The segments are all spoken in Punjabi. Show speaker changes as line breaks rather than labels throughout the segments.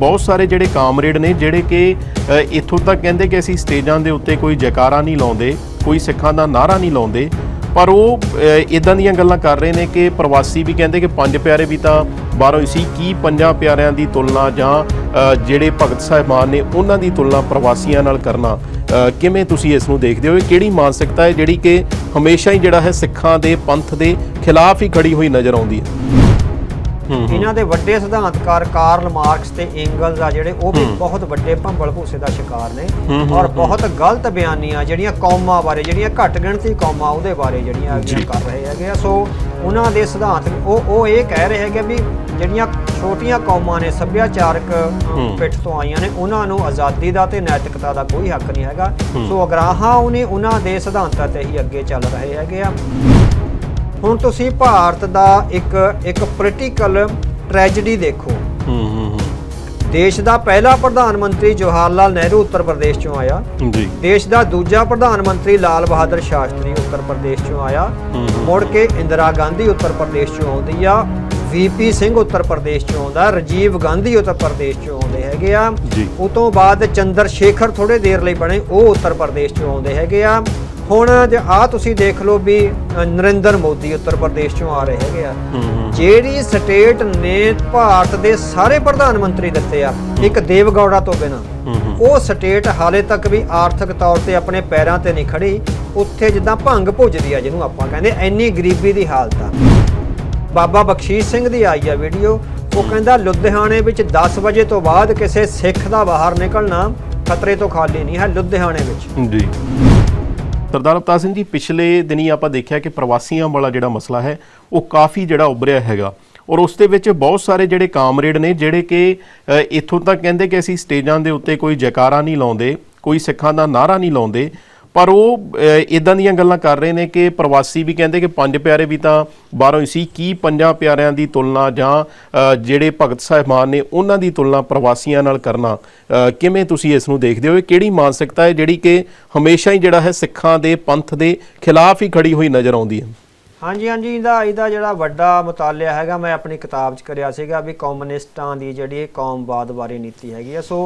ਬਹੁਤ ਸਾਰੇ ਜਿਹੜੇ ਕਾਮਰੇਡ ਨੇ, ਜਿਹੜੇ ਕਿ ਇੱਥੋਂ ਤੱਕ ਕਹਿੰਦੇ ਕਿ ਅਸੀਂ ਸਟੇਜਾਂ ਦੇ ਉੱਤੇ ਕੋਈ ਜੈਕਾਰਾ ਨਹੀਂ ਲਾਉਂਦੇ, ਕੋਈ ਸਿੱਖਾਂ ਦਾ ਨਾਰਾ ਨਹੀਂ ਲਾਉਂਦੇ, ਪਰ ਉਹ ਇਦਾਂ ਦੀਆਂ ਗੱਲਾਂ ਕਰ ਰਹੇ ਨੇ ਕਿ ਪ੍ਰਵਾਸੀ ਵੀ ਕਹਿੰਦੇ ਕਿ ਪੰਜ ਪਿਆਰੇ ਵੀ ਤਾਂ ਬਾਹਰੋਂ ਹੀ ਸੀ, ਕੀ ਪੰਜਾਂ ਪਿਆਰਿਆਂ ਦੀ ਤੁਲਨਾ ਜਾਂ ਜਿਹੜੇ ਭਗਤ ਸਾਹਿਬਾਨ ਨੇ ਉਹਨਾਂ ਦੀ ਤੁਲਨਾ ਪ੍ਰਵਾਸੀਆਂ ਨਾਲ ਕਰਨਾ ਕਿਵੇਂ ਤੁਸੀਂ ਇਸ ਨੂੰ ਦੇਖਦੇ ਹੋ? ਇਹ ਕਿਹੜੀ ਮਾਨਸਿਕਤਾ ਹੈ ਜਿਹੜੀ ਕਿ ਹਮੇਸ਼ਾ ਹੀ ਜਿਹੜਾ ਹੈ ਸਿੱਖਾਂ ਦੇ ਪੰਥ ਦੇ ਖਿਲਾਫ ਹੀ ਖੜੀ ਹੋਈ ਨਜ਼ਰ ਆਉਂਦੀ ਹੈ?
ਇਹਨਾਂ ਦੇ ਵੱਡੇ ਸਿਧਾਂਤਕਾਰ ਕਾਰਲ ਮਾਰਕਸ ਤੇ ਐਂਗਲਸ ਆ ਜਿਹੜੇ ਉਹ ਵੀ ਬਹੁਤ ਵੱਡੇ ਭੰਬਲ ਭੂਸੇ ਦਾ ਸ਼ਿਕਾਰ ਨੇ ਔਰ ਬਹੁਤ ਗਲਤ ਬਿਆਨੀਆਂ ਜਿਹੜੀਆਂ ਕੌਮਾਂ ਬਾਰੇ ਜਿਹੜੀਆਂ ਘੱਟ ਗਿਣਤੀ ਕੌਮਾਂ ਉਹਦੇ ਬਾਰੇ ਜਿਹੜੀਆਂ। ਹੈਗੀਆਂ ਕਰ ਰਹੇ ਹੈਗੇ ਆ। ਸੋ ਉਹਨਾਂ ਦੇ ਸਿਧਾਂਤ ਉਹ ਉਹ ਇਹ ਕਹਿ ਰਹੇ ਹੈਗੇ ਵੀ ਜਿਹੜੀਆਂ ਛੋਟੀਆਂ ਕੌਮਾਂ ਨੇ ਸੱਭਿਆਚਾਰਕ ਪਿੱਠ ਤੋਂ ਆਈਆਂ ਨੇ ਉਹਨਾਂ ਨੂੰ ਆਜ਼ਾਦੀ ਦਾ ਤੇ ਨੈਤਿਕਤਾ ਦਾ ਕੋਈ ਹੱਕ ਨਹੀਂ ਹੈਗਾ। ਸੋ ਅਗਰਾਹਾਂ ਉਹਨੇ ਉਹਨਾਂ ਦੇ ਸਿਧਾਂਤਾਂ ਤੇ ਹੀ ਅੱਗੇ ਚੱਲ ਰਹੇ ਹੈਗੇ ਆ। ਹੁਣ ਤੁਸੀਂ ਭਾਰਤ ਦਾ ਇੱਕ ਇੱਕ ਪੋਲੀਟੀਕਲ ਟ੍ਰੈਜੇਡੀ ਦੇਖੋ।
ਹੂੰ ਹੂੰ
ਦੇਸ਼ ਦਾ ਪਹਿਲਾ ਪ੍ਰਧਾਨ ਮੰਤਰੀ ਜਵਾਹਰ ਲਾਲ ਨਹਿਰੂ ਉੱਤਰ ਪ੍ਰਦੇਸ਼ ਚੋਂ ਆਇਆ।
ਜੀ।
ਦੇਸ਼ ਦਾ ਦੂਜਾ ਪ੍ਰਧਾਨ ਮੰਤਰੀ ਲਾਲ ਬਹਾਦਰ ਸ਼ਾਸਤਰੀ ਉੱਤਰ ਪ੍ਰਦੇਸ਼ ਚੋਂ ਆਇਆ। ਮੁੜ ਕੇ ਇੰਦਰਾ ਗਾਂਧੀ ਉੱਤਰ ਪ੍ਰਦੇਸ਼ ਚੋਂ ਆਉਂਦੀ ਆ। ਵੀਪੀ ਸਿੰਘ ਉੱਤਰ ਪ੍ਰਦੇਸ਼ ਚੋਂ ਆਉਂਦਾ। ਰਾਜੀਵ ਗਾਂਧੀ ਉੱਤਰ ਪ੍ਰਦੇਸ਼ ਚੋਂ ਆਉਂਦੇ ਹੈਗੇ ਆ। ਉਹ ਤੋਂ ਬਾਅਦ ਚੰਦਰ ਸ਼ੇਖਰ ਥੋੜੇ ਦੇਰ ਲਈ ਬਣੇ ਉਹ ਉੱਤਰ ਪ੍ਰਦੇਸ਼ ਚੋਂ ਆਉਂਦੇ ਹੈਗੇ ਆ। ਹੁਣ ਜੇ ਆ ਤੁਸੀਂ ਦੇਖ ਲਓ ਵੀ ਨਰਿੰਦਰ ਮੋਦੀ ਉੱਤਰ ਪ੍ਰਦੇਸ਼ ਚੋਂ ਆ ਰਹੇ ਹੈਗੇ ਆ। ਜਿਹੜੀ ਸਟੇਟ ਨੇ ਭਾਰਤ ਦੇ ਸਾਰੇ ਪ੍ਰਧਾਨ ਮੰਤਰੀ ਦਿੱਤੇ ਆ ਇੱਕ ਦੇਵਗੌੜਾ ਤੋਂ ਬਿਨਾ। ਉਹ ਸਟੇਟ ਹਾਲੇ ਤੱਕ ਵੀ ਆਰਥਿਕ ਤੌਰ ਤੇ ਆਪਣੇ ਪੈਰਾਂ ਤੇ ਨਹੀਂ ਖੜੀ ਉੱਥੇ ਜਿੱਦਾਂ ਭੰਗ ਭੁੱਜਦੀ ਆ ਜਿਹਨੂੰ ਆਪਾਂ ਕਹਿੰਦੇ ਇੰਨੀ ਗਰੀਬੀ ਦੀ ਹਾਲਤ ਆ। ਬਾਬਾ ਬਖਸ਼ੀਸ਼ ਸਿੰਘ ਦੀ ਆਈ ਆ ਵੀਡੀਓ ਉਹ ਕਹਿੰਦਾ ਲੁਧਿਆਣੇ ਵਿੱਚ 10 ਵਜੇ ਤੋਂ ਬਾਅਦ ਕਿਸੇ ਸਿੱਖ ਦਾ ਬਾਹਰ ਨਿਕਲਣਾ ਖਤਰੇ ਤੋਂ ਖਾਲੀ ਨਹੀਂ ਹੈ ਲੁਧਿਆਣੇ ਵਿੱਚ।
ਜੀ। ਸਰਦਾਰ ਅਵਤਾਰ ਸਿੰਘ ਜੀ ਪਿਛਲੇ ਦਿਨੀ ਆਪਾਂ ਦੇਖਿਆ ਕਿ ਪ੍ਰਵਾਸੀਆਂ ਵਾਲਾ ਜਿਹੜਾ ਮਸਲਾ ਹੈ ਉਹ ਕਾਫੀ ਜਿਹੜਾ ਉੱਭਰਿਆ ਹੈਗਾ। ਔਰ ਉਸ ਦੇ ਵਿੱਚ ਬਹੁਤ ਸਾਰੇ ਜਿਹੜੇ ਕਾਮਰੇਡ ਨੇ ਜਿਹੜੇ ਕਿ ਅ, ਇੱਥੋਂ ਤੱਕ ਕਹਿੰਦੇ ਕਿ ਅਸੀਂ ਸਟੇਜਾਂ ਦੇ ਉੱਤੇ ਕੋਈ ਜੈਕਾਰਾ ਨਹੀਂ ਲਾਉਂਦੇ ਕੋਈ ਸਿੱਖਾਂ ਦਾ ਨਾਰਾ ਨਹੀਂ ਲਾਉਂਦੇ ਪਰ ਉਹ ਇਦਾਂ ਦੀਆਂ ਗੱਲਾਂ ਕਰ ਰਹੇ ਨੇ ਕਿ ਪ੍ਰਵਾਸੀ ਵੀ ਕਹਿੰਦੇ ਕਿ ਪੰਜ ਪਿਆਰੇ ਵੀ ਤਾਂ ਬਾਹਰੋਂ ਹੀ ਸੀ। ਕੀ ਪੰਜਾਂ ਪਿਆਰਿਆਂ ਦੀ ਤੁਲਨਾ ਜਾਂ ਜਿਹੜੇ ਭਗਤ ਸਾਹਿਬਾਨ ਨੇ ਉਹਨਾਂ ਦੀ ਤੁਲਨਾ ਪ੍ਰਵਾਸੀਆਂ ਨਾਲ ਕਰਨਾ ਕਿਵੇਂ ਤੁਸੀਂ ਇਸ ਨੂੰ ਦੇਖਦੇ ਹੋ? ਇਹ ਕਿਹੜੀ ਮਾਨਸਿਕਤਾ ਹੈ ਜਿਹੜੀ ਕਿ ਹਮੇਸ਼ਾ ਹੀ ਜਿਹੜਾ ਹੈ ਸਿੱਖਾਂ ਦੇ ਪੰਥ ਦੇ ਖਿਲਾਫ ਹੀ ਖੜੀ ਹੋਈ ਨਜ਼ਰ ਆਉਂਦੀ ਹੈ?
ਹਾਂਜੀ ਹਾਂਜੀ ਇਹਦਾ ਇਹਦਾ ਜਿਹੜਾ ਵੱਡਾ ਮੁਤਾਲਿਆ ਹੈਗਾ ਮੈਂ ਆਪਣੀ ਕਿਤਾਬ 'ਚ ਕਰਿਆ ਸੀਗਾ ਵੀ ਕਮਿਊਨਿਸਟਾਂ ਦੀ ਜਿਹੜੀ ਇਹ ਕੌਮਵਾਦ ਬਾਰੇ ਨੀਤੀ ਹੈਗੀ ਆ। ਸੋ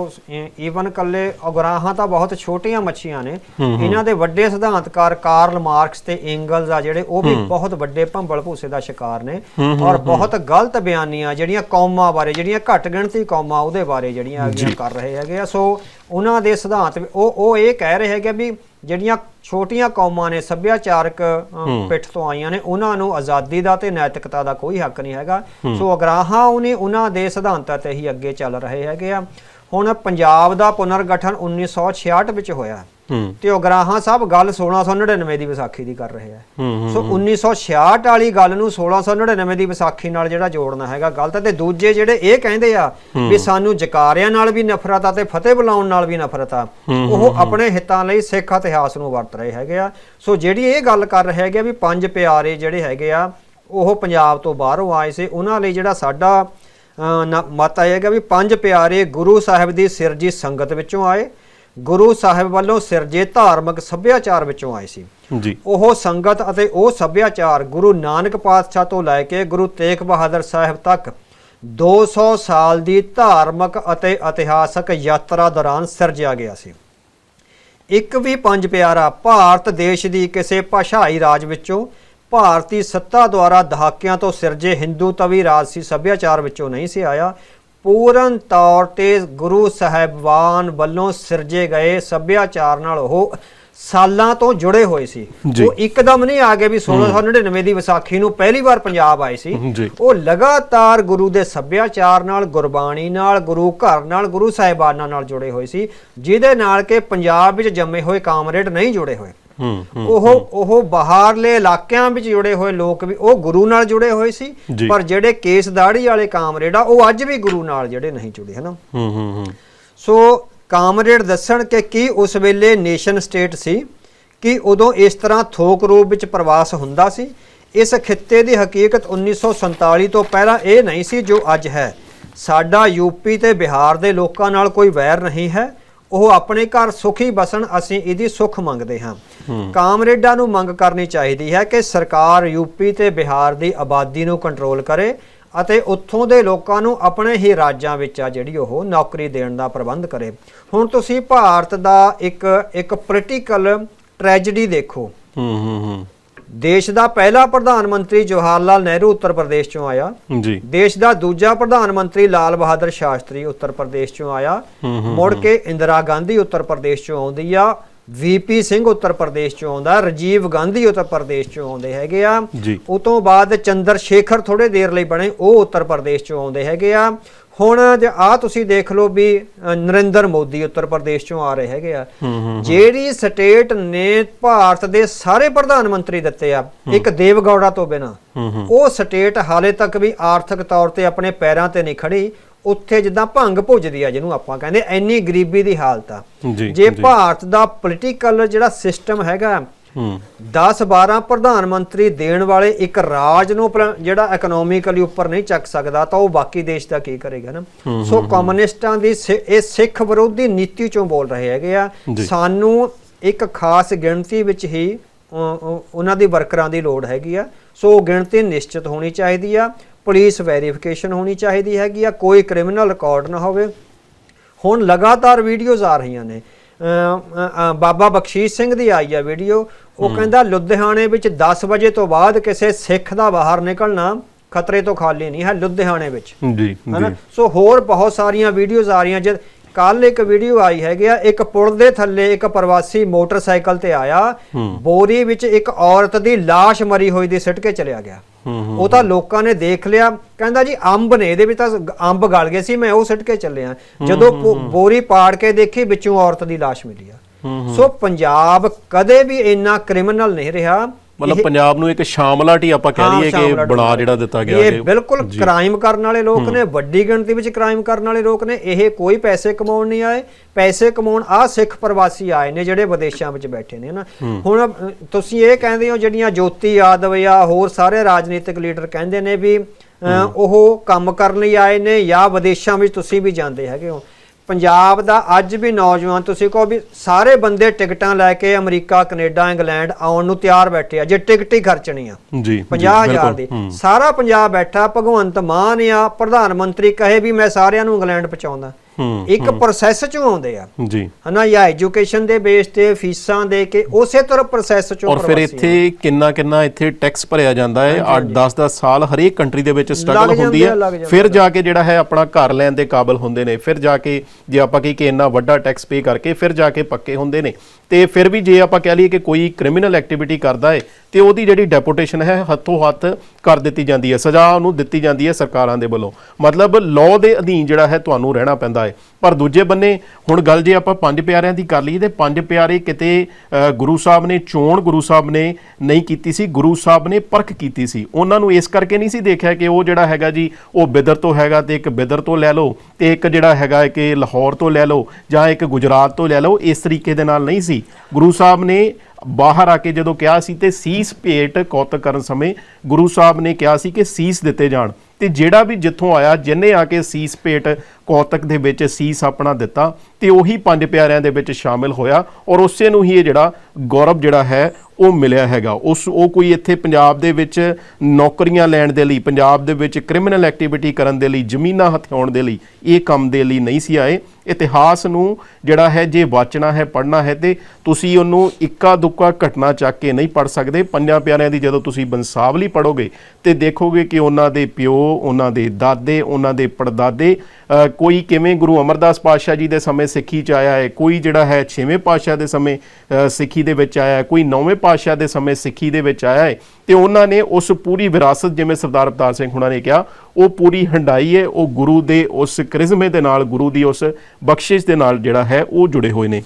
ਈਵਨ ਕੱਲੇ ਉਗਰਾਹਾਂ ਤਾਂ ਬਹੁਤ ਛੋਟੀਆਂ ਮੱਛੀਆਂ ਨੇ। ਇਹਨਾਂ ਦੇ ਵੱਡੇ ਸਿਧਾਂਤਕਾਰ ਕਾਰਲ ਮਾਰਕਸ ਤੇ ਐਂਗਲਸ ਆ ਜਿਹੜੇ ਉਹ ਵੀ ਬਹੁਤ ਵੱਡੇ ਭੰਬਲ ਭੂਸੇ ਦਾ ਸ਼ਿਕਾਰ ਨੇ। ਔਰ ਬਹੁਤ ਗਲਤ ਬਿਆਨੀਆਂ ਜਿਹੜੀਆਂ ਕੌਮਾਂ ਬਾਰੇ ਜਿਹੜੀਆਂ ਘੱਟ ਗਿਣਤੀ ਕੌਮਾਂ ਉਹਦੇ ਬਾਰੇ ਜਿਹੜੀਆਂ ਹੈਗੀਆਂ ਕਰ ਰਹੇ ਹੈਗੇ ਆ। ਸੋ ਉਹਨਾਂ ਦੇ ਸਿਧਾਂਤ ਉਹ ਉਹ ਇਹ ਕਹਿ ਰਹੇ ਹੈਗੇ ਵੀ ਜਿਹੜੀਆਂ ਛੋਟੀਆਂ ਕੌਮਾਂ ਨੇ ਸੱਭਿਆਚਾਰਕ ਪਿੱਠ ਤੋਂ ਆਈਆਂ ਨੇ ਉਹਨਾਂ ਨੂੰ ਆਜ਼ਾਦੀ ਦਾ ਤੇ ਨੈਤਿਕਤਾ ਦਾ ਕੋਈ ਹੱਕ ਨਹੀਂ ਹੈਗਾ। ਸੋ ਅਗਰਾਹਾਂ ਉਹਨੇ ਉਹਨਾਂ ਦੇ ਸਿਧਾਂਤਾਂ ਤੇ ਹੀ ਅੱਗੇ ਚੱਲ ਰਹੇ ਹੈਗੇ ਆ। ਹੁਣ ਪੰਜਾਬ ਦਾ ਪੁਨਰਗਠਨ 1966 ਵਿੱਚ ਹੋਇਆ। ਤੇ ਉਗਰਾਹਾਂ ਸਾਹਿਬ ਗੱਲ 1699 ਦੀ ਵਿਸਾਖੀ ਦੀ ਕਰ ਰਹੇ ਆ। ਸੋ 1966 ਵਾਲੀ ਗੱਲ ਨੂੰ 1699 ਦੀ ਵਿਸਾਖੀ ਨਾਲ ਜਿਹੜਾ ਜੋੜਨਾ ਹੈਗਾ ਗਲਤ ਤੇ ਦੂਜੇ ਜਿਹੜੇ ਇਹ ਕਹਿੰਦੇ ਆ ਵੀ ਸਾਨੂੰ ਜਕਾਰਿਆਂ ਨਾਲ ਵੀ ਨਫ਼ਰਤ ਆ ਤੇ ਫਤਿਹ ਬੁਲਾਉਣ ਨਾਲ ਵੀ ਨਫ਼ਰਤ ਆ ਉਹ ਆਪਣੇ ਹਿੱਤਾਂ ਲਈ ਸਿੱਖ ਇਤਿਹਾਸ ਨੂੰ ਵਰਤ ਰਹੇ ਹੈਗੇ ਆ। ਸੋ ਜਿਹੜੀ ਇਹ ਗੱਲ ਕਰ ਰਹੇ ਹੈਗੇ ਆ ਵੀ ਪੰਜ ਪਿਆਰੇ ਜਿਹੜੇ ਹੈਗੇ ਆ ਉਹ ਪੰਜਾਬ ਤੋਂ ਬਾਹਰੋਂ ਆਏ ਸੀ ਉਹਨਾਂ ਲਈ ਜਿਹੜਾ ਸਾਡਾ ਮਤ ਆਏਗਾ ਵੀ ਪੰਜ ਪਿਆਰੇ ਗੁਰੂ ਸਾਹਿਬ ਦੀ ਸਿਰਜੀ ਸੰਗਤ ਵਿੱਚੋਂ ਆਏ। ਗੁਰੂ ਸਾਹਿਬ ਵੱਲੋਂ ਸਿਰਜੇ ਧਾਰਮਿਕ ਸੱਭਿਆਚਾਰ ਵਿੱਚੋਂ ਆਏ ਸੀ।
ਜੀ।
ਉਹ ਸੰਗਤ ਅਤੇ ਉਹ ਸੱਭਿਆਚਾਰ ਗੁਰੂ ਨਾਨਕ ਪਾਤਸ਼ਾਹ ਤੋਂ ਲੈ ਕੇ ਗੁਰੂ ਤੇਗ ਬਹਾਦਰ ਸਾਹਿਬ ਤੱਕ 200 ਸਾਲ ਦੀ ਧਾਰਮਿਕ ਅਤੇ ਇਤਿਹਾਸਕ ਯਾਤਰਾ ਦੌਰਾਨ ਸਿਰਜਿਆ ਗਿਆ ਸੀ। ਇੱਕ ਵੀ ਪੰਜ ਪਿਆਰਾ ਭਾਰਤ ਦੇਸ਼ ਦੀ ਕਿਸੇ ਭਾਸ਼ਾਈ ਰਾਜ ਵਿੱਚੋਂ ਭਾਰਤੀ ਸੱਤਾ ਦੁਆਰਾ ਦਹਾਕਿਆਂ ਤੋਂ ਸਿਰਜੇ ਹਿੰਦੂ ਤਵੀ ਰਾਜਸੀ ਸੱਭਿਆਚਾਰ ਵਿੱਚੋਂ ਨਹੀਂ ਸੀ ਆਇਆ। ਪੂਰਨ ਤੌਰ ਤੇ ਗੁਰੂ ਸਾਹਿਬਾਨ ਵੱਲੋਂ ਸਿਰਜੇ ਗਏ ਸੱਭਿਆਚਾਰ ਨਾਲ ਉਹ ਸਾਲਾਂ ਤੋਂ ਜੁੜੇ ਹੋਏ ਸੀ। ਉਹ ਇੱਕਦਮ ਨਹੀਂ ਆ ਗਏ ਵੀ 1699 ਦੀ ਵਿਸਾਖੀ ਨੂੰ ਪਹਿਲੀ ਵਾਰ ਪੰਜਾਬ ਆਏ ਸੀ। ਉਹ ਲਗਾਤਾਰ ਗੁਰੂ ਦੇ ਸੱਭਿਆਚਾਰ ਨਾਲ ਗੁਰਬਾਣੀ ਨਾਲ ਗੁਰੂ ਘਰ ਨਾਲ ਗੁਰੂ ਸਾਹਿਬਾਨਾਂ ਨਾਲ ਜੁੜੇ ਹੋਏ ਸੀ ਜਿਹਦੇ ਨਾਲ ਕਿ ਪੰਜਾਬ ਵਿੱਚ ਜੰਮੇ ਹੋਏ ਕਾਮਰੇਡ ਨਹੀਂ ਜੁੜੇ ਹੋਏ ਉਹ ਉਹ ਬਾਹਰਲੇ ਇਲਾਕਿਆਂ ਵਿੱਚ ਜੁੜੇ ਹੋਏ ਲੋਕ ਵੀ ਉਹ ਗੁਰੂ ਨਾਲ ਜੁੜੇ ਹੋਏ ਸੀ। ਪਰ ਜਿਹੜੇ ਕੇਸ ਦਾੜੀ ਵਾਲੇ ਕਾਮਰੇਡ ਆ ਉਹ ਅੱਜ ਵੀ ਗੁਰੂ ਨਾਲ ਜਿਹੜੇ ਨਹੀਂ ਜੁੜੇ ਹਨਾ?
ਹੂੰ ਹੂੰ ਹੂੰ।
ਸੋ ਕਾਮਰੇਡ ਦੱਸਣ ਕਿ ਕੀ ਉਸ ਵੇਲੇ ਨੇਸ਼ਨ ਸਟੇਟ ਸੀ ਕਿ ਉਦੋਂ ਇਸ ਤਰ੍ਹਾਂ ਥੋਕ ਰੂਪ ਵਿੱਚ ਪ੍ਰਵਾਸ ਹੁੰਦਾ ਸੀ। ਇਸ ਖਿੱਤੇ ਦੀ ਹਕੀਕਤ 1947 ਤੋਂ ਪਹਿਲਾਂ ਇਹ ਨਹੀਂ ਸੀ ਜੋ ਅੱਜ ਹੈ। ਸਾਡਾ ਯੂਪੀ ਤੇ ਬਿਹਾਰ ਦੇ ਲੋਕਾਂ ਨਾਲ ਕੋਈ ਵੈਰ ਨਹੀਂ ਹੈ। ਉਹ ਆਪਣੇ ਘਰ ਸੁਖੀ ਬਸਣ ਅਸੀਂ ਇਹਦੀ ਸੁੱਖ ਮੰਗਦੇ ਹਾਂ। ਕਾਮਰੇਡਾਂ ਨੂੰ ਮੰਗ ਕਰਨੀ ਚਾਹੀਦੀ ਹੈ ਕਿ ਸਰਕਾਰ ਯੂਪੀ ਤੇ ਬਿਹਾਰ ਦੀ ਆਬਾਦੀ ਨੂੰ ਕੰਟਰੋਲ ਕਰੇ ਅਤੇ ਉੱਥੋਂ ਦੇ ਲੋਕਾਂ ਨੂੰ ਆਪਣੇ ਹੀ ਰਾਜਾਂ ਵਿੱਚ ਆ ਜਿਹੜੀ ਉਹ ਨੌਕਰੀ ਦੇਣ ਦਾ ਪ੍ਰਬੰਧ ਕਰੇ। ਹੁਣ ਤੁਸੀਂ ਭਾਰਤ ਦਾ ਇੱਕ ਇੱਕ ਪੋਲੀਟੀਕਲ ਟ੍ਰੈਜੇਡੀ ਦੇਖੋ।
ਹੂੰ ਹੂੰ ਹੂੰ।
ਦੇਸ਼ ਦਾ ਪਹਿਲਾ ਪ੍ਰਧਾਨ ਮੰਤਰੀ ਜਵਾਹਰ ਲਾਲ ਨਹਿਰੂ ਉੱਤਰ ਪ੍ਰਦੇਸ਼ ਚੋਂ ਆਇਆ।
ਜੀ।
ਦੇਸ਼ ਦਾ ਦੂਜਾ ਪ੍ਰਧਾਨ ਮੰਤਰੀ ਲਾਲ ਬਹਾਦਰ ਸ਼ਾਸਤਰੀ ਉੱਤਰ ਪ੍ਰਦੇਸ਼ ਚੋਂ ਆਇਆ। ਮੁੜ ਕੇ ਇੰਦਰਾ ਗਾਂਧੀ ਉੱਤਰ ਪ੍ਰਦੇਸ਼ ਚੋਂ ਆਉਂਦੀ ਆ। ਵੀਪੀ ਸਿੰਘ ਉੱਤਰ ਪ੍ਰਦੇਸ਼ ਚੋਂ ਆਉਂਦਾ। ਰਾਜੀਵ ਗਾਂਧੀ ਉੱਤਰ ਪ੍ਰਦੇਸ਼ ਚੋਂ ਆਉਂਦੇ ਹੈਗੇ ਆ। ਉਹ ਤੋਂ ਬਾਅਦ ਚੰਦਰ ਸ਼ੇਖਰ ਥੋੜੇ ਦੇਰ ਲਈ ਬਣੇ। ਉਹ ਉੱਤਰ ਪ੍ਰਦੇਸ਼ ਚੋਂ ਆਉਂਦੇ ਹੈਗੇ ਆ। ਹੁਣ ਜੇ ਆ ਤੁਸੀਂ ਦੇਖ ਲਓ ਵੀ ਨਰਿੰਦਰ ਮੋਦੀ ਉੱਤਰ ਪ੍ਰਦੇਸ਼ ਚੋਂ ਆ ਰਹੇ ਹੈਗੇ ਆ। ਜਿਹੜੀ ਸਟੇਟ ਨੇ ਭਾਰਤ ਦੇ ਸਾਰੇ ਪ੍ਰਧਾਨ ਮੰਤਰੀ ਦਿੱਤੇ ਆ ਇੱਕ ਦੇਵਗੌੜਾ ਤੋਂ ਬਿਨਾ। ਉਹ ਸਟੇਟ ਹਾਲੇ ਤੱਕ ਵੀ ਆਰਥਿਕ ਤੌਰ ਤੇ ਆਪਣੇ ਪੈਰਾਂ ਤੇ ਨਹੀਂ ਖੜੀ ਉੱਥੇ ਜਿੱਦਾਂ ਭੰਗ ਭੁੱਜਦੀ ਆ ਜਿਹਨੂੰ ਆਪਾਂ ਕਹਿੰਦੇ ਇੰਨੀ ਗਰੀਬੀ ਦੀ ਹਾਲਤ ਆ।
ਜੀ।
ਭਾਰਤ ਦਾ ਪੋਲੀਟੀਕਲ ਜਿਹੜਾ ਸਿਸਟਮ ਹੈਗਾ 10 12 ਪ੍ਰਧਾਨ ਮੰਤਰੀ ਦੇਣ ਵਾਲੇ ਇੱਕ ਰਾਜ ਨੂੰ ਜਿਹੜਾ ਇਕਨੋਮਿਕਲੀ ਉੱਪਰ ਨਹੀਂ ਚੱਕ ਸਕਦਾ ਤਾਂ ਉਹ ਬਾਕੀ ਦੇਸ਼ ਦਾ ਕੀ ਕਰੇਗਾ ਨਾ? ਸੋ ਕਮਿਊਨਿਸਟਾਂ ਦੀ ਇਹ ਸਿੱਖ ਵਿਰੋਧੀ ਨੀਤੀ ਚੋਂ ਬੋਲ ਰਹੇ ਹੈਗੇ ਆ। ਸਾਨੂੰ ਇੱਕ ਖਾਸ ਗਿਣਤੀ ਵਿੱਚ ਹੀ ਉਹਨਾਂ ਦੀ ਵਰਕਰਾਂ ਦੀ ਲੋੜ ਹੈਗੀ ਆ। ਸੋ ਉਹ ਗਿਣਤੀ ਨਿਸ਼ਚਿਤ ਹੋਣੀ ਚਾਹੀਦੀ ਆ। ਪੁਲਿਸ ਵੈਰੀਫਿਕੇਸ਼ਨ ਹੋਣੀ ਚਾਹੀਦੀ ਹੈਗੀ ਆ। ਕੋਈ ਕ੍ਰਿਮੀਨਲ ਰਿਕਾਰਡ ਨਾ ਹੋਵੇ। ਹੁਣ ਲਗਾਤਾਰ ਵੀਡੀਓਜ਼ ਆ ਰਹੀਆਂ ਨੇ। ਬਾਬਾ ਬਖਸ਼ੀਸ਼ ਸਿੰਘ ਦੀ ਆਈ ਆ ਵੀਡੀਓ ਉਹ ਕਹਿੰਦਾ ਲੁਧਿਆਣੇ ਵਿੱਚ 10 ਵਜੇ ਤੋਂ ਬਾਅਦ ਕਿਸੇ ਸਿੱਖ ਦਾ ਬਾਹਰ ਨਿਕਲਣਾ ਖਤਰੇ ਤੋਂ ਖਾਲੀ ਨਹੀਂ ਹੈ ਲੁਧਿਆਣੇ ਵਿੱਚ।
ਜੀ
ਹਨਾ? ਸੋ ਹੋਰ ਬਹੁਤ ਸਾਰੀਆਂ ਵੀਡੀਓਜ਼ ਆ ਰਹੀਆਂ ਜਦ ਕੱਲ ਇੱਕ ਵੀਡੀਓ ਆਈ ਹੈਗੀ ਆ ਇੱਕ ਪੁਲ ਦੇ ਥੱਲੇ ਇੱਕ ਪ੍ਰਵਾਸੀ ਮੋਟਰਸਾਈਕਲ ਤੇ ਆਇਆ। ਬੋਰੀ ਵਿੱਚ ਇੱਕ ਔਰਤ ਦੀ ਲਾਸ਼ ਮਰੀ ਹੋਈ ਦੀ ਸਿੱਟ ਕੇ ਚਲਿਆ ਗਿਆ। ਉਹ ਤਾਂ ਲੋਕਾਂ ਨੇ ਦੇਖ ਲਿਆ। ਕਹਿੰਦਾ ਜੀ ਅੰਬ ਨੇ ਇਹਦੇ ਵਿੱਚ ਤਾਂ ਅੰਬ ਗਲ ਗਏ ਸੀ ਮੈਂ ਉਹ ਸਿੱਟ ਕੇ ਚੱਲਿਆ। ਜਦੋਂ ਬੋਰੀ ਪਾੜ ਕੇ ਦੇਖੀ ਵਿੱਚੋਂ ਔਰਤ ਦੀ ਲਾਸ਼ ਮਿਲੀ ਆ। ਸੋ ਪੰਜਾਬ ਕਦੇ ਵੀ ਇੰਨਾ ਕ੍ਰਿਮੀਨਲ ਨਹੀਂ ਰਿਹਾ।
ਮਤਲਬ ਪੰਜਾਬ ਨੂੰ ਇੱਕ ਸ਼ਾਮਲਾਟ ਹੀ ਆਪਾਂ ਕਹਿ ਲਈਏ ਕਿ ਬਣਾ ਜਿਹੜਾ ਦਿੱਤਾ ਗਿਆ
ਇਹ ਬਿਲਕੁਲ ਕ੍ਰਾਈਮ ਕਰਨ ਵਾਲੇ ਲੋਕ ਨੇ ਵੱਡੀ ਗਿਣਤੀ ਵਿੱਚ ਕ੍ਰਾਈਮ ਕਰਨ ਵਾਲੇ ਲੋਕ ਨੇ। ਇਹ ਕੋਈ ਪੈਸੇ ਕਮਾਉਣ ਨਹੀਂ ਆਏ। ਪੈਸੇ ਕਮਾਉਣ ਆ ਸਿੱਖ ਪ੍ਰਵਾਸੀ ਆਏ ਨੇ ਜਿਹੜੇ ਵਿਦੇਸ਼ਾਂ ਵਿੱਚ ਬੈਠੇ ਨੇ ਨਾ ਹੁਣ ਤੁਸੀਂ ਇਹ ਕਹਿੰਦੇ ਹੋ ਜਿਹੜੀਆਂ ਜੋਤੀ ਯਾਦਵ ਜਾਂ ਹੋਰ ਸਾਰੇ ਰਾਜਨੀਤਿਕ ਲੀਡਰ ਕਹਿੰਦੇ ਨੇ ਵੀ ਉਹ ਕੰਮ ਕਰਨ ਲਈ ਆਏ ਨੇ ਜਾਂ ਵਿਦੇਸ਼ਾਂ ਵਿੱਚ ਤੁਸੀਂ ਵੀ ਜਾਂਦੇ ਹੈਗੇ ਹੋ। ਪੰਜਾਬ ਦਾ ਅੱਜ ਵੀ ਨੌਜਵਾਨ ਤੁਸੀਂ ਕਹੋ ਵੀ ਸਾਰੇ ਬੰਦੇ ਟਿਕਟਾਂ ਲੈ ਕੇ ਅਮਰੀਕਾ ਕੈਨੇਡਾ ਇੰਗਲੈਂਡ ਆਉਣ ਨੂੰ ਤਿਆਰ ਬੈਠੇ ਆ ਜੇ ਟਿਕਟ ਹੀ ਖਰਚਣੀ ਆ
ਜੀ ਜੀ,
50000
ਬਿਲਕੁਲ।
ਦੀ। ਸਾਰਾ ਪੰਜਾਬ ਬੈਠਾ ਭਗਵੰਤ ਮਾਨ ਆ ਪ੍ਰਧਾਨ ਮੰਤਰੀ ਕਹੇ ਵੀ ਮੈਂ ਸਾਰਿਆਂ ਨੂੰ ਇੰਗਲੈਂਡ ਪਹੁੰਚਾਉਂਦਾ ਇੱਕ ਪ੍ਰੋਸੈਸ ਚੋਂ ਆਉਂਦੇ ਆ।
ਜੀ।
ਹਨਾ ਜਾਂ ਐਜੂਕੇਸ਼ਨ ਦੇ ਬੇਸ ਤੇ ਫੀਸਾਂ ਦੇ ਕੇ ਉਸੇ ਤਰ੍ਹਾਂ ਪ੍ਰੋਸੈਸ ਚੋਂ
ਔਰ ਫਿਰ ਇੱਥੇ ਕਿੰਨਾ ਕਿੰਨਾ ਇੱਥੇ ਟੈਕਸ ਭਰਿਆ ਜਾਂਦਾ ਹੈ। 8 10 10 ਸਾਲ ਹਰੇਕ ਕੰਟਰੀ ਦੇ ਵਿੱਚ ਸਟਰਗਲ ਹੁੰਦੀ ਹੈ। ਫਿਰ ਜਾ ਕੇ ਜਿਹੜਾ ਹੈ ਆਪਣਾ ਘਰ ਲੈਣ ਦੇ ਕਾਬਿਲ ਹੁੰਦੇ ਨੇ। ਫਿਰ ਜਾ ਕੇ ਜੇ ਆਪਾਂ ਕਹੀ ਕਿ ਇੰਨਾ ਵੱਡਾ ਟੈਕਸ ਪੇ ਕਰਕੇ ਫਿਰ ਜਾ ਕੇ ਪੱਕੇ ਹੁੰਦੇ ਨੇ। ਤੇ ਫਿਰ ਵੀ ਜੇ ਆਪਾਂ ਕਹਿ ਲਈਏ ਕਿ ਕੋਈ ਕ੍ਰਿਮੀਨਲ ਐਕਟੀਵਿਟੀ ਕਰਦਾ ਹੈ ਤੇ ਉਹਦੀ ਜਿਹੜੀ ਡੈਪੂਟੇਸ਼ਨ ਹੈ ਹੱਥੋਂ ਹੱਥ ਕਰ ਦਿੱਤੀ ਜਾਂਦੀ ਹੈ। ਸਜ਼ਾ ਉਹਨੂੰ ਦਿੱਤੀ ਜਾਂਦੀ ਹੈ ਸਰਕਾਰਾਂ ਦੇ ਵੱਲੋਂ। ਮਤਲਬ ਲਾਅ ਦੇ ਅਧੀਨ ਜਿਹੜਾ ਹੈ ਤੁਹਾਨੂੰ ਰਹਿਣਾ ਪੈਂਦਾ ਹੈ। ਪਰ ਦੂਜੇ ਬੰਨੇ ਹੁਣ ਗੱਲ ਜੇ ਆਪਾਂ ਪੰਜ ਪਿਆਰਿਆਂ ਦੀ ਕਰ ਲਈਏ ਤੇ ਪੰਜ ਪਿਆਰੇ ਕਿਤੇ ਗੁਰੂ ਸਾਹਿਬ ਨੇ ਚੋਣ ਗੁਰੂ ਸਾਹਿਬ ਨੇ ਨਹੀਂ ਕੀਤੀ ਸੀ, ਗੁਰੂ ਸਾਹਿਬ ਨੇ ਪਰਖ ਕੀਤੀ ਸੀ। ਉਹਨਾਂ ਨੂੰ ਇਸ ਕਰਕੇ ਨਹੀਂ ਸੀ ਦੇਖਿਆ ਕਿ ਉਹ ਜਿਹੜਾ ਹੈਗਾ ਜੀ, ਉਹ ਬਿਦਰ ਤੋਂ ਹੈਗਾ ਤੇ ਇੱਕ ਬਿਦਰ ਤੋਂ ਲੈ ਲਓ ਤੇ ਇੱਕ ਜਿਹੜਾ ਹੈਗਾ ਕਿ ਲਾਹੌਰ ਤੋਂ ਲੈ ਲਓ ਜਾਂ ਇੱਕ ਗੁਜਰਾਤ ਤੋਂ ਲੈ ਲਓ, ਇਸ ਤਰੀਕੇ ਦੇ ਨਾਲ ਨਹੀਂ ਸੀ। ਗੁਰੂ ਸਾਹਿਬ ਨੇ ਬਾਹਰ ਆ ਕੇ ਜਦੋਂ ਕਿਹਾ ਸੀ ਤੇ ਸੀਸ ਭੇਟ ਕੌਤਕ ਕਰਨ ਸਮੇਂ ਗੁਰੂ ਸਾਹਿਬ ਨੇ ਕਿਹਾ ਸੀ ਕਿ ਸੀਸ ਦਿੱਤੇ ਜਾਣ। ਤੇ ਜਿਹੜਾ ਵੀ ਜਿੱਥੋਂ ਆਇਆ, ਜਿੰਨੇ ਆ ਕੇ ਸੀਸ ਭੇਟ ਕੌਤਕ ਦੇ ਵਿੱਚ ਸੀਸ ਆਪਣਾ ਦਿੱਤਾ। ਤੇ ਉਹੀ ਪੰਜ ਪਿਆਰਿਆਂ ਦੇ ਵਿੱਚ ਸ਼ਾਮਿਲ ਹੋਇਆ ਔਰ ਉਸੇ ਨੂੰ ਹੀ ਇਹ ਜਿਹੜਾ ਗੌਰਵ ਜਿਹੜਾ ਹੈ, ਉਹ ਮਿਲਿਆ ਹੈਗਾ। ਉਸ, ਉਹ ਕੋਈ ਇੱਥੇ ਪੰਜਾਬ ਦੇ ਵਿੱਚ ਨੌਕਰੀਆਂ ਲੈਣ ਦੇ ਲਈ, ਪੰਜਾਬ ਦੇ ਵਿੱਚ ਕ੍ਰਿਮੀਨਲ ਐਕਟੀਵਿਟੀ ਕਰਨ ਦੇ ਲਈ, ਜ਼ਮੀਨਾਂ ਹਥਿਆਉਣ ਦੇ ਲਈ ਇਹ ਕੰਮ ਦੇ ਲਈ ਨਹੀਂ ਸੀ ਆਏ। ਇਤਿਹਾਸ ਨੂੰ ਜਿਹੜਾ ਹੈ, ਜੇ ਵਾਚਣਾ ਹੈ, ਪੜ੍ਹਨਾ ਹੈ, ਤੇ ਤੁਸੀਂ ਉਹਨੂੰ ਇੱਕਾ ਦੁੱਕਾ ਘਟਨਾ ਚੱਕ ਕੇ ਨਹੀਂ ਪੜ੍ਹ ਸਕਦੇ। ਪੰਜਾਂ ਪਿਆਰਿਆਂ ਦੀ ਜਦੋਂ ਤੁਸੀਂ ਬੰਸਾਵਲੀ ਪੜੋਗੇ ਤੇ ਦੇਖੋਗੇ ਕਿ ਉਹਨਾਂ ਦੇ ਪਿਓ, ਉਹਨਾਂ ਦੇ ਦਾਦੇ, ਉਹਨਾਂ ਦੇ ਪੜਦਾਦੇ ਕੋਈ ਕਿਵੇਂ ਗੁਰੂ ਅਮਰਦਾਸ ਪਾਤਸ਼ਾਹ ਜੀ ਦੇ ਸਮੇਂ ਸਿੱਖੀ ਚ ਆਇਆ ਹੈ, ਕੋਈ ਜਿਹੜਾ ਹੈ ਛੇਵੇਂ ਪਾਤਸ਼ਾਹ ਦੇ ਸਮੇਂ ਸਿੱਖੀ ਦੇ ਵਿੱਚ ਆਇਆ ਹੈ, ਕੋਈ ਨੌਵੇਂ ਪਾਤਸ਼ਾਹ ਦੇ ਸਮੇਂ ਸਿੱਖੀ ਦੇ ਵਿੱਚ ਆਇਆ ਹੈ, ਤੇ ਉਹਨਾਂ ਨੇ ਉਸ ਪੂਰੀ ਵਿਰਾਸਤ, ਜਿਵੇਂ ਸਰਦਾਰ ਅਵਤਾਰ ਸਿੰਘ ਹੁਣਾਂ ਨੇ ਕਿਹਾ, ਉਹ ਪੂਰੀ ਹੰਡਾਈ ਹੈ, ਉਹ ਗੁਰੂ ਦੇ ਉਸ ਕਰਿਜ਼ਮੇ ਦੇ ਨਾਲ, ਗੁਰੂ ਦੀ ਉਸ ਬਖਸ਼ਿਸ਼ ਦੇ ਨਾਲ ਜਿਹੜਾ ਹੈ, ਉਹ ਜੁੜੇ ਹੋਏ ਨੇ।